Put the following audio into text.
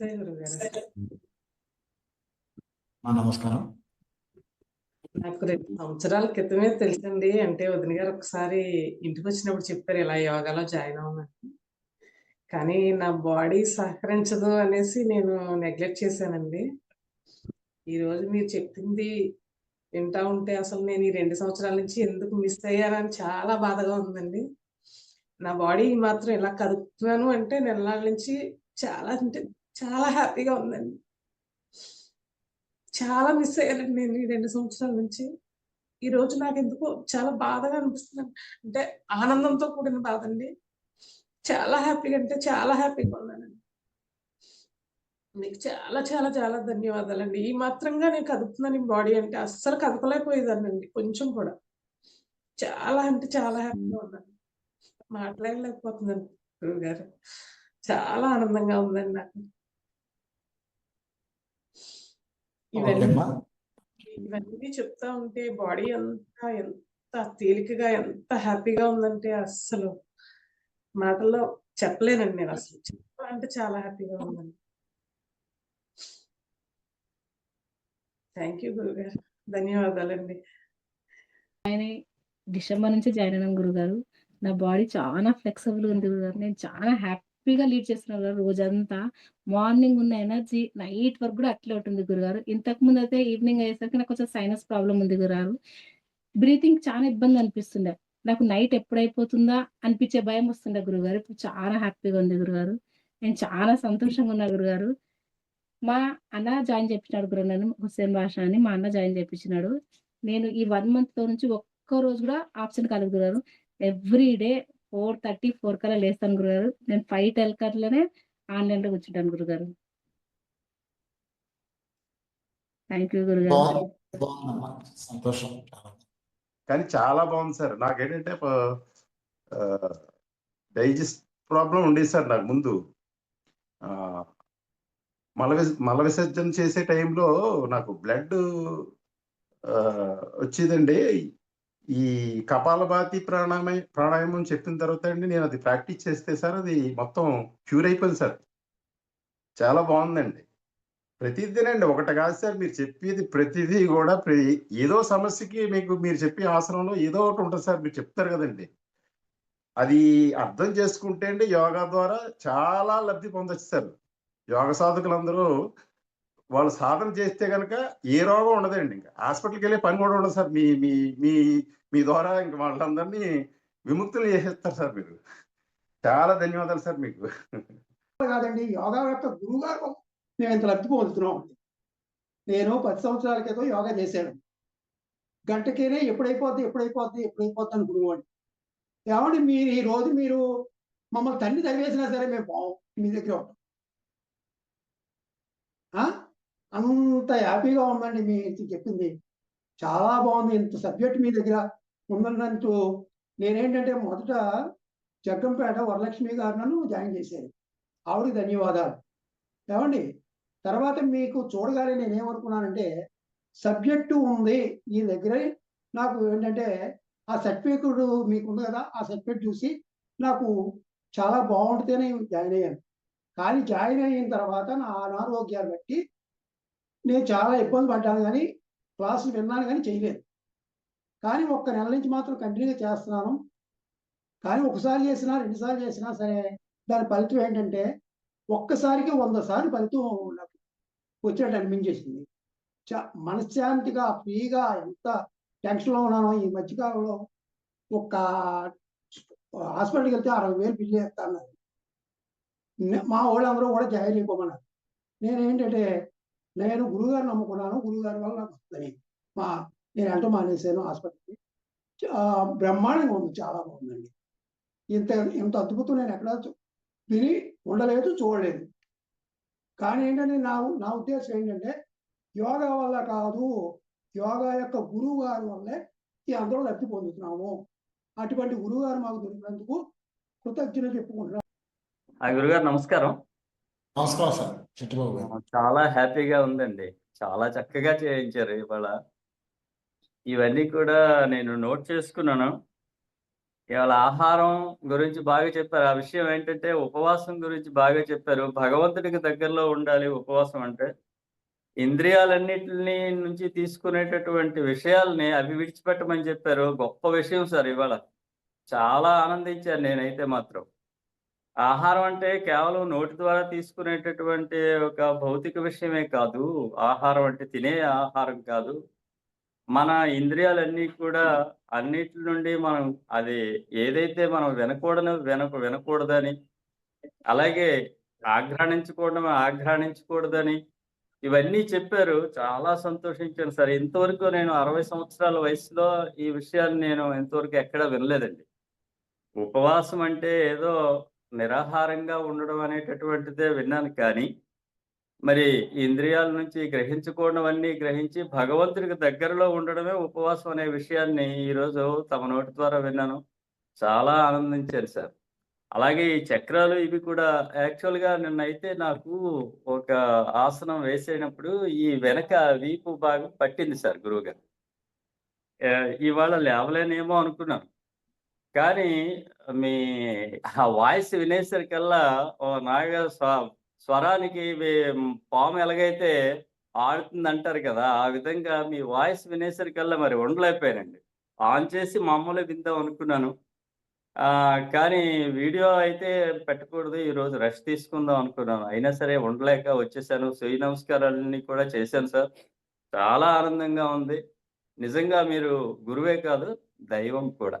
నమస్తే నమస్కారం. నాకు రెండు సంవత్సరాల క్రితమే తెలుసండి. అంటే వదిన గారు ఒకసారి ఇంటికి వచ్చినప్పుడు చెప్పారు ఇలా యోగాలో జాయిన్ అవునని కానీ నా బాడీ సహకరించదు అనేసి నేను నెగ్లెక్ట్ చేశానండి. ఈరోజు మీరు చెప్పింది వింటా ఉంటే అసలు నేను ఈ రెండు సంవత్సరాల నుంచి ఎందుకు మిస్ అయ్యానని చాలా బాధగా ఉందండి. నా బాడీ మాత్రం ఇలా కదుపుతున్నాను అంటే నెలల నుంచి చాలా అంటే చాలా హ్యాపీగా ఉందండి. చాలా మిస్ అయ్యానండి నేను ఈ రెండు సంవత్సరాల నుంచి. ఈ రోజు నాకు ఎందుకో చాలా బాధగా అనిపిస్తుంది అంటే ఆనందంతో కూడిన బాధ అండి చాలా హ్యాపీగా అంటే చాలా హ్యాపీగా ఉన్నానండి. మీకు చాలా చాలా చాలా ధన్యవాదాలండి. ఈ మాత్రంగా నేను కదుపుతున్నాను ఈ బాడీ అంటే అస్సలు కదపలేకపోయేదానండి కొంచెం కూడా. చాలా అంటే చాలా హ్యాపీగా ఉన్నాను. మాట్లాడలేకపోతున్నాను గురువు గారు. చాలా ఆనందంగా ఉందండి నాకు. ఇవన్నీ చెప్తా ఉంటే బాడీ అంతా ఎంత తేలికగా ఎంత హ్యాపీగా ఉందంటే అస్సలు మాటల్లో చెప్పలేనండి నేను అసలు అంటే చాలా హ్యాపీగా ఉందండి. థ్యాంక్ యూ గురుగారు. ధన్యవాదాలండి. డిసెంబర్ నుంచి జాయిన్ అయినాం గురుగారు. నా బాడీ చాలా ఫ్లెక్సిబుల్ ఉంది గురుగారు. నేను చాలా హ్యాపీగా లీడ్ చేస్తున్నారు రోజంతా. మార్నింగ్ ఉన్న ఎనర్జీ నైట్ వరకు కూడా అట్లే ఉంటుంది గురుగారు. ఇంతకు ముందు అయితే ఈవినింగ్ అయ్యేసరికి నాకు కొంచెం సైనస్ ప్రాబ్లం ఉంది గురుగారు. బ్రీతింగ్ చాలా ఇబ్బంది అనిపిస్తుండే. నాకు నైట్ ఎప్పుడైపోతుందా అనిపించే భయం వస్తుండే గురుగారు. ఇప్పుడు చాలా హ్యాపీగా ఉంది గురుగారు. నేను చాలా సంతోషంగా ఉన్నా గురుగారు. మా అన్న జాయిన్ చేయించినాడు గురు నన్ను హుస్సేన్ భాష అని మా అన్న జాయిన్ చేయించినాడు నేను ఈ వన్ మంత్తో నుంచి ఒక్క రోజు కూడా option కలుగుతున్నారు every day four thirty four కల్లా లేస్తాను గురుగారు. నేను ఫైవ్ టెల్ కట్లనే ఆన్లైన్లో కూర్చుంటాను గురుగారు. థ్యాంక్ యూ గురుగారు. సంతోషం. కానీ చాలా బాగుంది సార్. నాకేంటంటే డైజెస్ట్ ప్రాబ్లం ఉండేది సార్ నాకు ముందు. మల విస- మల విసర్జన చేసే టైంలో నాకు బ్లడ్ వచ్చేదండి. ఈ కపాలభాతి ప్రాణాయామం ప్రాణాయామం చెప్పిన తర్వాత అండి నేను అది ప్రాక్టీస్ చేస్తే సార్ అది మొత్తం క్యూర్ అయిపోయింది సార్. చాలా బాగుందండి. ప్రతిదినండి ఒకటి కాదు సార్ మీరు చెప్పేది ప్రతిదీ కూడా ఏదో సమస్యకి మీకు మీరు చెప్పే ఆసనంలో ఏదో ఒకటి ఉంటుంది సార్ మీరు చెప్తారు కదండి. అది అర్థం చేసుకుంటే అండి యోగా ద్వారా చాలా లబ్ధి పొందొచ్చు సార్. యోగ సాధకులందరూ వాళ్ళు సాధన చేస్తే కనుక ఏ రోగం ఉండదండి ఇంకా. హాస్పిటల్కి వెళ్ళే పని కూడా ఉండదు సార్. మీ మీ మీ మీ ద్వారా ఇంక వాళ్ళందరినీ విముక్తులు చేసేస్తారు సార్ మీరు. చాలా ధన్యవాదాలు సార్ మీకు. కాదండి. యోగా యొక్క గురువు గారు మేము ఇంత లబ్ధి పొందుతున్నాం. నేను పది సంవత్సరాల క్రితం యోగా చేశాను. గంటకేనే ఎప్పుడైపోద్ది ఎప్పుడైపోద్ది ఎప్పుడైపోద్ది అని గురువు ఏమండి మీరు ఈ రోజు మీరు మమ్మల్ని తండ్రి తరివేసినా సరే మేము బాగు మీ దగ్గర ఉంటాం. అంత హ్యాపీగా ఉందండి మీ చెప్పింది. చాలా బాగుంది. ఇంత సబ్జెక్ట్ మీ దగ్గర ఉందన్నంతు నేనేంటంటే మొదట జగ్గంపేట వరలక్ష్మి గారు నన్ను జాయిన్ చేశారు ఆవిడకి ధన్యవాదాలు. ఏమండి? తర్వాత మీకు చూడగానే నేనేమనుకున్నానంటే సబ్జెక్టు ఉంది ఈ దగ్గర. నాకు ఏంటంటే ఆ సర్టిఫికెట్ మీకు ఉంది కదా ఆ సర్టిఫికెట్ చూసి నాకు చాలా బాగుంటుందని జాయిన్ అయ్యాను. కానీ జాయిన్ అయిన తర్వాత నా అనారోగ్యాన్ని బట్టి నేను చాలా ఇబ్బంది పడ్డాను కానీ క్లాసులు విన్నాను కానీ చేయలేదు. కానీ ఒక్క నెల నుంచి మాత్రం కంటిన్యూగా చేస్తున్నాను. కానీ ఒకసారి చేసినా రెండుసార్లు చేసినా సరే దాని ఫలితం ఏంటంటే ఒక్కసారికి వంద సార్లు ఫలితం నాకు వచ్చినట్టు అనిపించేసింది. చా- మనశ్శాంతిగా ఫ్రీగా ఎంత టెన్షన్లో ఉన్నానో ఈ మధ్యకాలంలో ఒక హాస్పిటల్కి వెళ్తే అరవై వేలు బిల్లు వేస్తాను మా వాళ్ళందరూ కూడా జాయిన్ అయిపోమన్నారు. నేనేంటంటే నేను గురుగారు నమ్ముకున్నాను. గురువుగారి వల్ల నాకు వస్తుంది మా నేను ఎంతో మానేశాను హాస్పిటల్కి. బ్రహ్మాండంగా ఉంది. చాలా బాగుందండి. ఇంత ఇంత అద్భుతం నేను ఎక్కడ విని ఉండలేదు చూడలేదు. కానీ ఏంటంటే నా నా ఉద్దేశం ఏంటంటే యోగా వల్ల కాదు యోగా యొక్క గురువు గారి వల్లే ఈ అందరూ లబ్ధి పొందుతున్నాము. అటువంటి గురువు గారు మాకు దొరికినందుకు కృతజ్ఞత చెప్పుకుంటున్నాను గురుగారు నమస్కారం. నమస్కారం సార్ చిట్టుబాబు గారు చాలా హ్యాపీగా ఉందండి చాలా చక్కగా చేయించారు ఇవాళ ఇవన్నీ కూడా నేను నోట్ చేసుకున్నాను ఇవాళ ఆహారం గురించి బాగా చెప్పారు. ఆ విషయం ఏంటంటే ఉపవాసం గురించి బాగా చెప్పారు. భగవంతుడికి దగ్గరలో ఉండాలి ఉపవాసం అంటే. ఇంద్రియాలన్నిటిని నుంచి తీసుకునేటటువంటి విషయాల్ని అవి విడిచిపెట్టమని చెప్పారు. గొప్ప విషయం సార్ ఇవాళ. చాలా ఆనందించాను నేనైతే మాత్రం. ఆహారం అంటే కేవలం నోటి ద్వారా తీసుకునేటటువంటి ఒక భౌతిక విషయమే కాదు. ఆహారం అంటే తినే ఆహారం కాదు. మన ఇంద్రియాలన్నీ కూడా అన్నిటి నుండి మనం అది ఏదైతే మనం వినకూడని వినక వినకూడదని, అలాగే ఆఘ్రాణించకూడని ఆఘ్రాణించకూడదని ఇవన్నీ చెప్పారు. చాలా సంతోషించాను సార్. ఇంతవరకు నేను 60 సంవత్సరాల వయసులో ఈ విషయాన్ని నేను ఇంతవరకు ఎక్కడా వినలేదండి. ఉపవాసం అంటే ఏదో నిరాహారంగా ఉండడం అనేటటువంటిదే విన్నాను కానీ, మరి ఇంద్రియాల నుంచి గ్రహించకూడనివన్నీ గ్రహించి భగవంతుడికి దగ్గరలో ఉండడమే ఉపవాసం అనే విషయాన్ని ఈరోజు తమ నోటి ద్వారా విన్నాను. చాలా ఆనందించాను సార్. అలాగే ఈ చక్రాలు ఇవి కూడా యాక్చువల్‌గా నిన్నైతే నాకు ఒక ఆసనం వేసేటప్పుడు ఈ వెనక వీపు భాగం పట్టింది సార్ గురువుగారు. ఇవాళ లేవలేనేమో అనుకున్నాను. కానీ మీ ఆ వాయిస్ వినేసరికల్లా ఓ నాగ స్వరానికి మీ పాము ఎలాగైతే ఆడుతుంది అంటారు కదా! ఆ విధంగా మీ వాయిస్ వినేసరికల్లా మరి ఉండలేకపోయానండి. ఆన్ చేసి మామూలుగా విందాం అనుకున్నాను. కానీ వీడియో అయితే పెట్టకూడదు. ఈరోజు రెస్ట్ తీసుకుందాం అనుకున్నాను. అయినా సరే ఉండలేక వచ్చేసాను. సూర్య నమస్కారాలన్నీ కూడా చేశాను సార్. చాలా ఆనందంగా ఉంది. నిజంగా మీరు గురువే కాదు, దైవం కూడా.